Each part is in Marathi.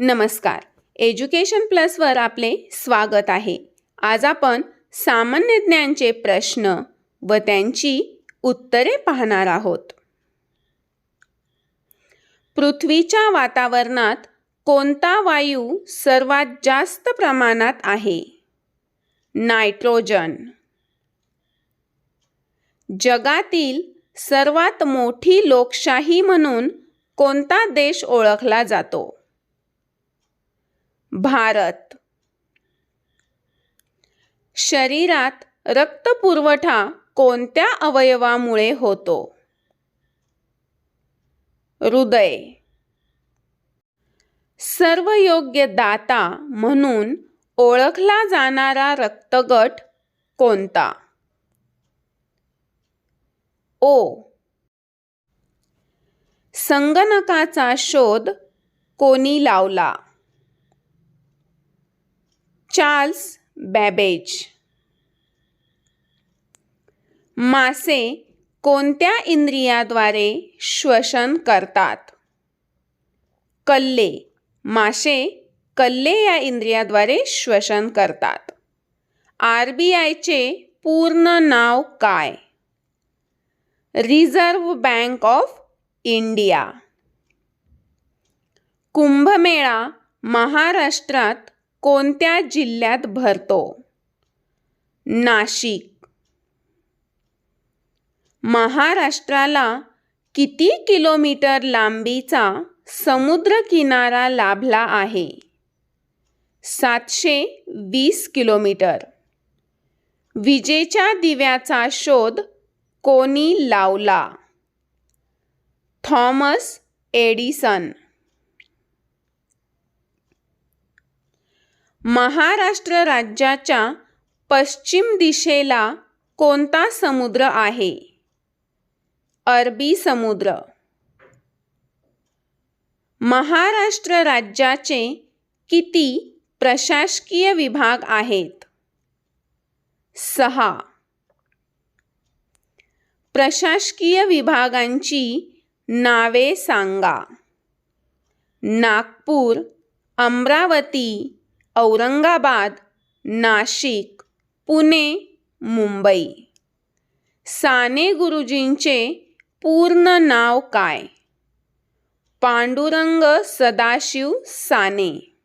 नमस्कार. एज्युकेशन प्लसवर आपले स्वागत आहे. आज आपण सामान्य ज्ञानचे प्रश्न व त्यांची उत्तरे पाहणार आहोत. पृथ्वीच्या वातावरणात कोणता वायू सर्वात जास्त प्रमाणात आहे? नायट्रोजन. जगातील सर्वात मोठी लोकशाही म्हणून कोणता देश ओळखला जातो? भारत. शरीरात रक्तपुरवठा कोणत्या अवयवामुळे होतो? हृदय. सर्वयोग्य दाता म्हणून ओळखला जाणारा रक्तगट कोणता? ओ. संगणकाचा शोध कोणी लावला? Charles Babbage. मासे कोणत्या इंद्रियाद्वारे श्वसन करतात? कल्ले. मासे कल्ले या इंद्रियाद्वारे श्वसन करतात. आर बी आयचे पूर्ण नाव काय? Reserve bank of India. Kumbhmela महाराष्ट्रात कोणत्या जिल्ह्यात भरतो? नाशिक. महाराष्ट्राला किती किलोमीटर लांबीचा समुद्रकिनारा लाभला आहे? सातशे वीस किलोमीटर. विजेच्या दिव्याचा शोध कोणी लावला? Thomas Edison. महाराष्ट्र राज्याच्या पश्चिम दिशेला कोणता समुद्र आहे? अरबी समुद्र. महाराष्ट्र राज्याचे किती प्रशासकीय विभाग आहेत? सहा. प्रशासकीय विभागांची नावे सांगा. नागपूर अमरावती औरंगाबाद नाशिक पुणे मुंबई. साने गुरुजींचे पूर्ण नाव काय? पांडुरंग सदाशिव साने.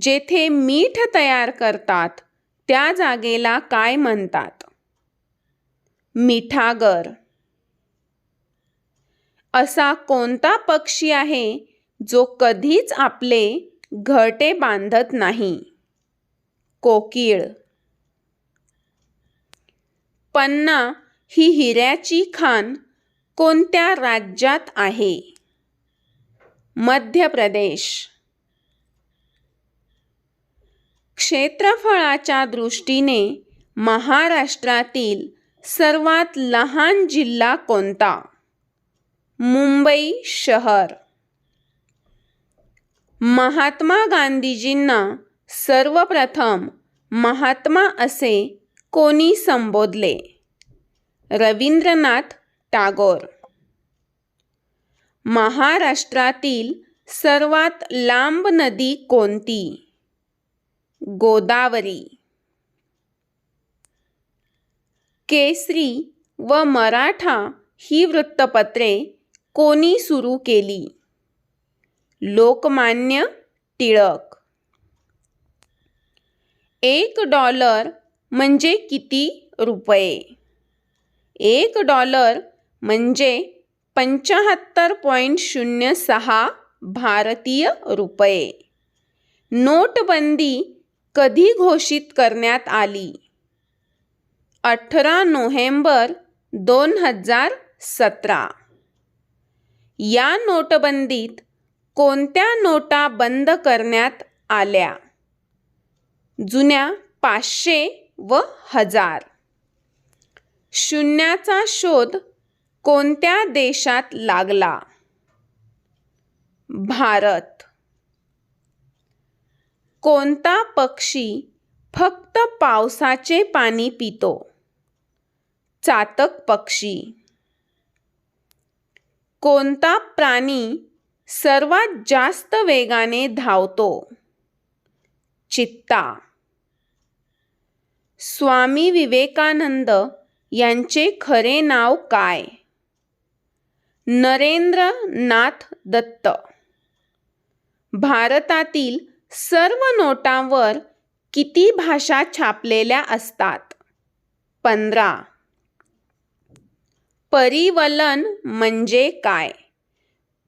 जेथे मीठ तयार करतात त्या जागेला काय म्हणतात? मिठागर. असा कोणता पक्षी आहे जो कधीच आपले घरटे बांधत नाही. कोकिळ. पन्ना ही हिऱ्याची खाण कोणत्या राज्यात आहे? मध्य प्रदेश क्षेत्रफळाच्या दृष्टीने महाराष्ट्रातील सर्वात लहान जिल्हा कोणता? मुंबई शहर. महात्मा गांधीजींना सर्वप्रथम महात्मा असे कोणी संबोधले? रवींद्रनाथ टागोर. महाराष्ट्रातील सर्वात लांब नदी कोणती? गोदावरी. केसरी व मराठा ही वृत्तपत्रे कोणी सुरू केली? लोकमान्य टिळक. एक डॉलर म्हणजे किती रुपये? एक डॉलर म्हणजे पंचाहत्तर पॉईंट शून्य सहा भारतीय रुपये. नोटबंदी कधी घोषित करण्यात आली? अठरा नोव्हेंबर दोन हजार सतरा. या नोटबंदीत कोणत्या नोटा बंद करण्यात आल्या? जुन्या पाचशे व हजार. शून्याचा शोध कोणत्या देशात लागला? भारत. कोणता पक्षी फक्त पावसाचे पाणी पितो? चातक पक्षी. कोणता प्राणी सर्वात जास्त वेगाने धावतो. चित्ता. स्वामी विवेकानंद यांचे खरे नाव काय? नरेंद्र नाथ दत्त. भारतातील सर्व नोटांवर किती भाषा छापलेल्या असतात? पंधरा. परिवलन म्हणजे काय?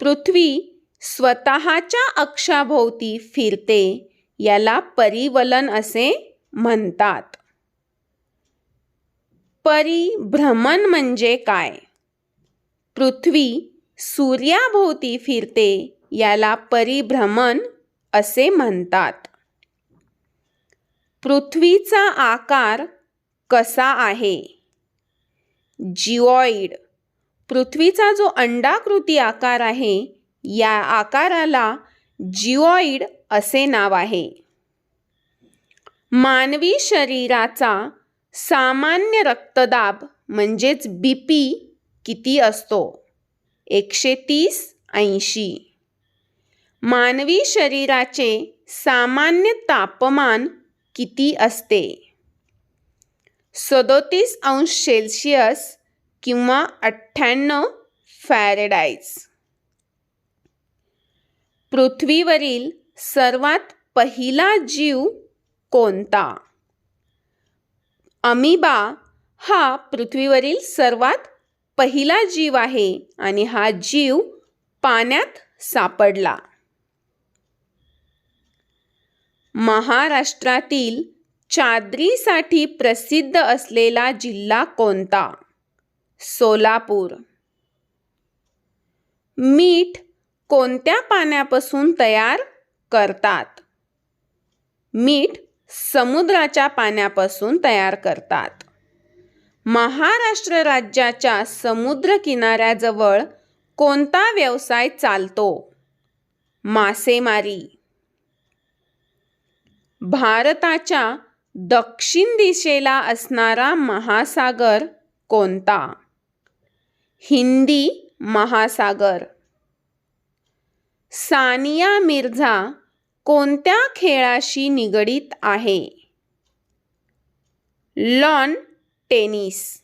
पृथ्वी स्वतःच्या अक्षाभोवती फिरते याला परिवलन असे म्हणतात. परिभ्रमण म्हणजे काय? पृथ्वी सूर्याभोवती फिरते याला परिभ्रमण असे म्हणतात. पृथ्वीचा आकार कसा आहे? जिओइड पृथ्वीचा जो अंडाकृती आकार आहे या आकाराला जिओइड असे नाव आहे. मानवी शरीराचा सामान्य रक्तदाब म्हणजेच बी पी किती असतो? एकशे तीस ऐंशी. मानवी शरीराचे सामान्य तापमान किती असते? सदोतीस अंश सेल्सिअस किंवा अठ्ठ्याण्णव फॅरेडाईज पृथ्वीवरील सर्वात पहिला जीव कोणता? अमिबा हा पृथ्वीवरील सर्वात पहिला जीव आहे आणि हा जीव पाण्यात सापडला. महाराष्ट्रातील चादरीसाठी प्रसिद्ध असलेला जिल्हा कोणता? सोलापूर. मीठ कोणत्या पाण्यापासून तयार करतात? मीठ समुद्राच्या पाण्यापासून तयार करतात. महाराष्ट्र राज्याच्या समुद्र किनाऱ्याजवळ कोणता व्यवसाय चालतो? मासेमारी. भारताच्या दक्षिण दिशेला असणारा महासागर कोणता? हिंदी महासागर. सानिया मिर्झा कोणत्या खेळाशी निगडीत आहे? Lawn tennis.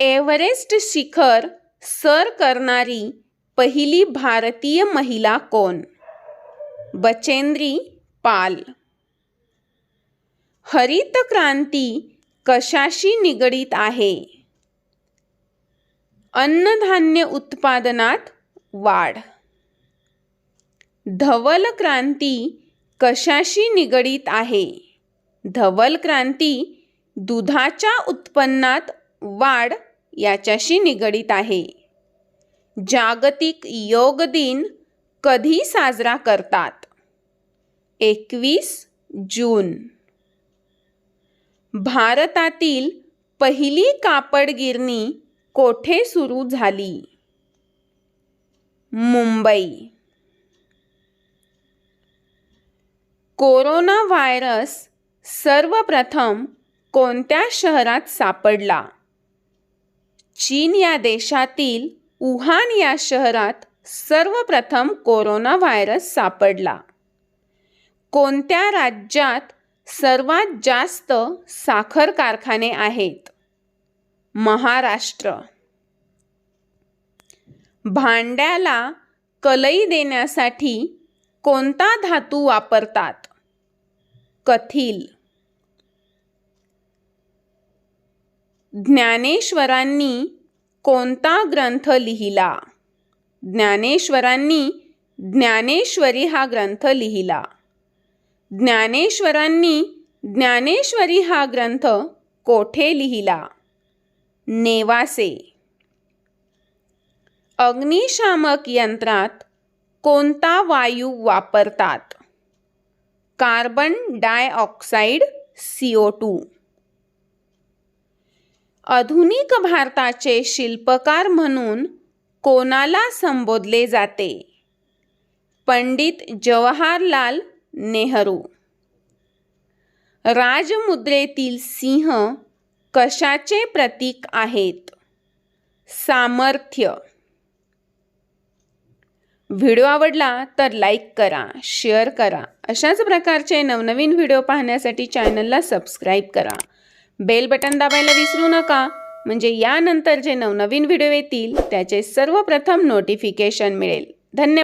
एव्हरेस्ट शिखर सर करणारी पहिली भारतीय महिला कोण? बचेंद्री पाल. हरित क्रांती कशाशी निगडीत आहे? अन्नधान्य उत्पादनात वाढ. धवल क्रांती कशाशी निगडीत आहे? धवल क्रांती दुधाच्या उत्पन्नात वाढ याच्याशी निगडीत आहे. जागतिक योग दिन कधी साजरा करतात? एकवीस जून. भारतातील पहिली कापड गिरणी कोठे सुरू झाली? मुंबई. कोरोना व्हायरस सर्वप्रथम कोणत्या शहरात सापडला? चीन या देशातील वुहान या शहरात सर्वप्रथम कोरोना व्हायरस सापडला. कोणत्या राज्यात सर्वात जास्त साखर कारखाने आहेत. महाराष्ट्र. भांड्याला कलई देण्यासाठी कोणता धातू वापरतात? कथील. ज्ञानेश्वरांनी कोणता ग्रंथ लिहिला? ज्ञानेश्वरांनी ज्ञानेश्वरी हा ग्रंथ लिहिला. ज्ञानेश्वरांनी ज्ञानेश्वरी हा ग्रंथ कोठे लिहिला? नेवासे. अग्निशामक यंत्रात कोणता वायू वापरतात? कार्बन डायऑक्साईड सीओ टू आधुनिक भारताचे शिल्पकार म्हणून कोणाला संबोधले जाते? पंडित जवाहरलाल नेहरू. राजमुद्रेतील सिंह कशाचे प्रतीक आहेत? सामर्थ्य. व्हिडिओ आवडला तर लाईक करा शेअर करा. अशाच प्रकारचे नवनवीन व्हिडिओ पाहण्यासाठी चॅनलला सबस्क्राईब करा. बेल बटन दाबायला विसरू नका. म्हणजे यानंतर जे नवनवीन व्हिडिओ येतील त्याचे सर्वप्रथम नोटिफिकेशन मिळेल. धन्यवाद.